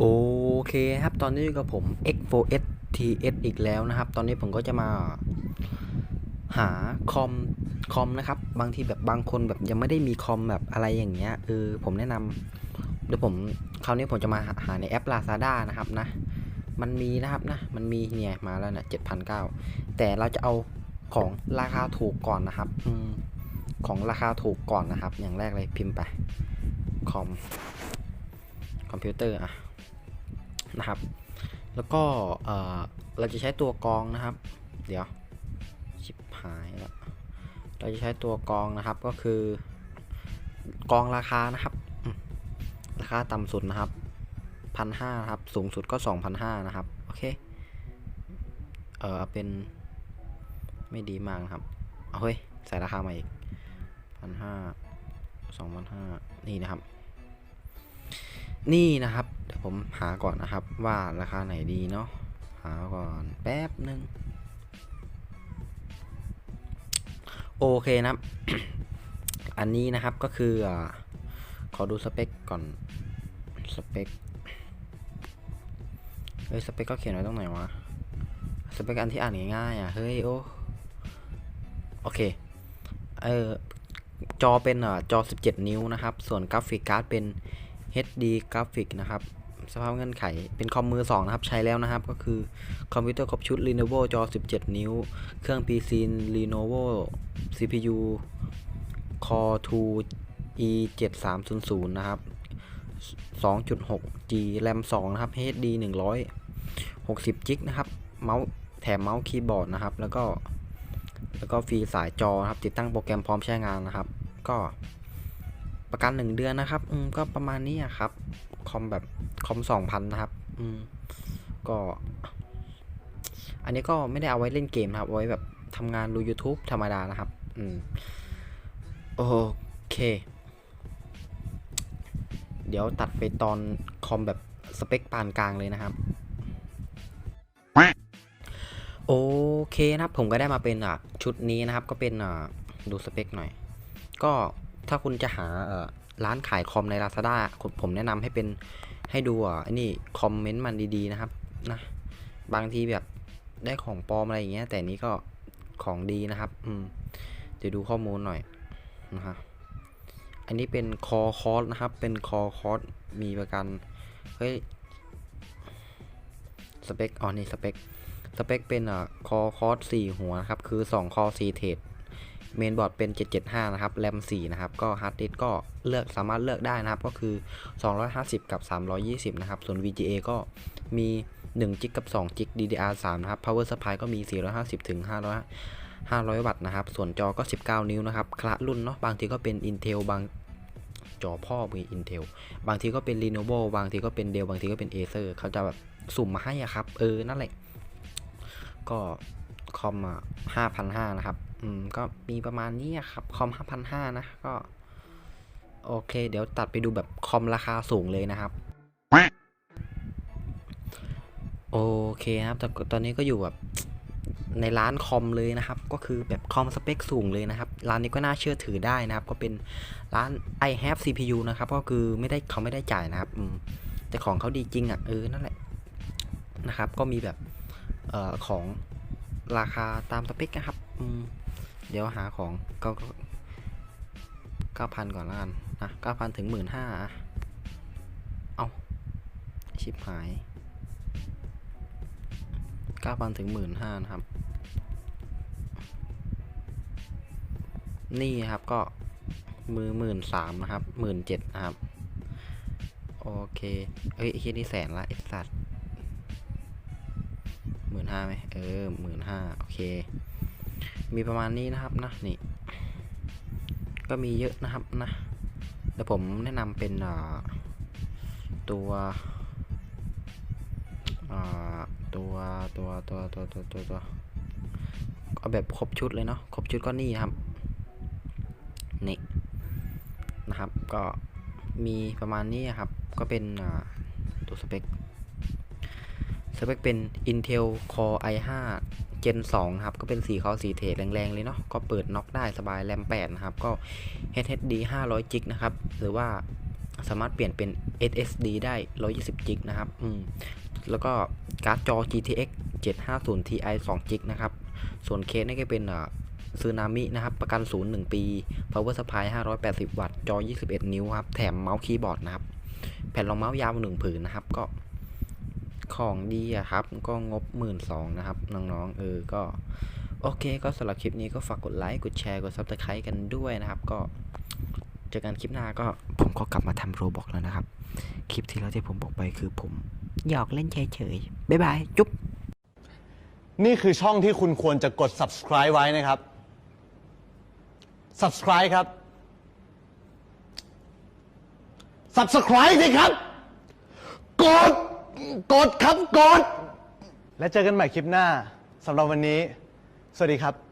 โอเคครับ ตอนนี้กับผม X4S TS อีกแล้วนะครับ ตอนนี้ผมก็จะมาหาคอมคอมนะครับ บางทีแบบบางคนแบบยังไม่ได้มีคอมแบบอะไรอย่างเงี้ยเออผมแนะนำเดี๋ยวผมคราวนี้ผมจะมาหาในแอป Lazada นะครับนะ มันมีนะครับนะ มันมีเนี่ยมาแล้วเนี่ยเจ็ดพันเก้าแต่เราจะเอาของราคาถูกก่อนนะครับอของราคาถูกก่อนนะครับ อย่างแรกเลยพิมพ์ไปคอมคอมพิวเตอร์อะ นะครับ แล้วก็เออเราจะใช้ตัวกรองนะครับ เดี๋ยวชิบหายแล้วเราจะใช้ตัวกรองนะครับก็คือกรองราคานะครับ ราคาต่ำสุดนะครับพันห้าครับ สูงสุดก็สองพันห้านะครับ โอเค เออเอเป็นไม่ดีมากนะครับ เอาเฮ้ย ใส่ราคามาอีกพันห้าสองพันห้านี่นะครับ นี่นะครับเดี๋ยวผมหาก่อนนะครับว่าราคาไหนดีเนาะหาก่อนแป๊บหนึ่งโอเคนะครับ อันนี้นะครับก็คืออาขอดูสเปคก่อนสเปคเฮ้ยสเปคก็เขียนไว้ตรงไหนวะสเปคอันที่อ่านง่ายๆอะเฮ้ยโอ้โอเคเออจอเป็นอ่าจอ 17 นิ้วนะครับ ส่วนกราฟิกการ์ดเป็น HD กราฟิกนะครับ สภาพเงื่อนไขเป็นคอมมือ 2 นะครับ ใช้แล้วนะครับ ก็คือคอมพิวเตอร์ครบชุด Lenovo จอ 17 นิ้ว เครื่อง PC Lenovo CPU Core 2 E 7 3 0 0นะครับ 2.6 G RAM 2 นะครับ HD 160 g นะครับ เมาส์แถมเมาส์คีย์บอร์ดนะครับ แล้วก็ แล้วก็ฟรีสายจอนะครับ ติดตั้งโปรแกรมพร้อมใช้งานนะครับ ก็ ประกันหนึ่งเดือนนะครับ อืมก็ประมาณนี้ครับ คอมแบบคอมสองพันนะครับ อืมก็ อันนี้ก็ไม่ได้เอาไว้เล่นเกมนะครับเอาไว้แบบทำงานดู YouTube ธรรมดานะครับ อืม โอเค เดี๋ยวตัดไปตอนคอมแบบสเปคปานกลางเลยนะครับ โอเคนะครับ ผมก็ได้มาเป็นอะชุดนี้นะครับ ก็เป็นอะดูสเปคหน่อย ก็ ถ้าคุณจะหาเร้านขายคอมใน Lazada ผมแนะนำให้เป็นให้ดูอะอันนี้คอมเมนต์มันดีๆนะครับนะบางทีแบบได้ของปลอมอะไรอย่างเงี้ย แต่นี้ก็ของดีนะครับ อืมเดี๋ยวดูข้อมูลหน่อยนะฮะอันนี้เป็นคอคอสนะครับ เป็นคอคอสมีประกัน เฮ้ย สเปคอ๋อนี่สเปค สเปคเป็นอะคอคอร์ส4หัวนะครับ คือ2คอ4เทรด เมนบอร์ดเป็น 775 นะครับ แรม 4 นะครับ ก็ฮาร์ดดิสก็เลือกสามารถเลือกได้นะครับ ก็คือ 250 กับ 320 นะครับ ส่วน VGA ก็มี1จิกกับ2จิก DDR3 นะครับ Power Supply ก็มี 450 ถึง 500 500 วัตต์นะครับ ส่วนจอก็ 19 นิ้วนะครับคละรุ่นเนาะ บางทีก็เป็น Intel บางจอพ่อมี Intel บางทีก็เป็น Lenovo บางทีก็เป็น Dell บางทีก็เป็น Acer เขาจะแบบสุ่มมาให้อะครับ เออ นั่นแหละ ก็ คอมอะห้าพันห้านะครับ อืม ก็มีประมาณนี้ครับ คอมห้าพันห้านะ ก็ โอเค เดี๋ยวตัดไปดูแบบคอมราคาสูงเลยนะครับ โอเคครับ แต่ตอนนี้ก็อยู่แบบในร้านคอมเลยนะครับ ก็คือแบบคอมสเปคสูงเลยนะครับ ร้านนี้ก็น่าเชื่อถือได้นะครับ ก็เป็นร้าน i have CPU นะครับ ก็คือไม่ได้เขาไม่ได้จ่ายนะครับอืมแต่ของเขาดีจริงอะ เออ นั่นแหละนะครับ ก็มีแบบออของ ราคาตามสเปคนะครับอืมเดี๋ยวหาของเก้าเก้าพันก่อนละกันนะเก้าพันถึงหมื่นห้าเอาชิปหายเก้าพันถึงหมื่นห้านะครับ นี่ครับก็มือหมื่นสามนะครับหมื่นเจ็ดนะครับ โอเค เฮ้ยไอ้เฮียนี่แสนละไอ้สัตว์ หมื่นห้าไหมเออหมื่นห้าโอเค มีประมาณนี้นะครับนะนี่ ก็มีเยอะนะครับนะเดี๋ยวผมแนะนำเป็นตัวตัวตัวตัวตัวตัวตัวตัวเอาแบบครบชุดเลยเนาะครบชุดก็นี่ครับนี่นะครับก็มีประมาณนี้ครับ ก็เป็นตัวสเปค สเปคเป็น Intel Core i5 Gen 2นะครับ ก็เป็น4คอ4เทรดแรงๆ เลยเนาะ ก็เปิดน็อกได้สบายแรม8นะครับ ก็ SSD 500 g นะครับ หรือว่าสามารถเปลี่ยนเป็น SSD ได้ 120จิกนะครับ อืม แล้วก็การ์ดจอ GTX 750 Ti 2จิกนะครับ ส่วนเคสนี่ก็เป็นอ่าซูนามินะครับ ประกันศูนย์1ปี power supply 580 วัตต์ จอ 21 นิ้วครับ แถมเมาส์คีย์บอร์ดนะครับ แผ่นรองเมาส์ยาวหนึ่งผืนนะครับ ก็ ของดีอะครับ ก็งบ1 2ื่นนะครับ น้องๆ เออ ก็ โอเค ก็สำหรับคลิปนี้ก็ฝากกดไลค์ กดแชร์ กด subscribe กันด้วยนะครับ ก็เจอกันคลิปหน้าก็ผมก็กลับมาทำโรบอกแล้วนะครับ คลิปที่แล้วที่ผมบอกไปคือผมหยอกเล่นเฉยๆบ๊ายบาย จุ๊บ นี่คือช่องที่คุณควรจะกด subscribe ไว้นะครับ subscribe ครับ subscribe สิครับ กด กดครับกด และเจอกันใหม่คลิปหน้าสำหรับวันนี้ สวัสดีครับ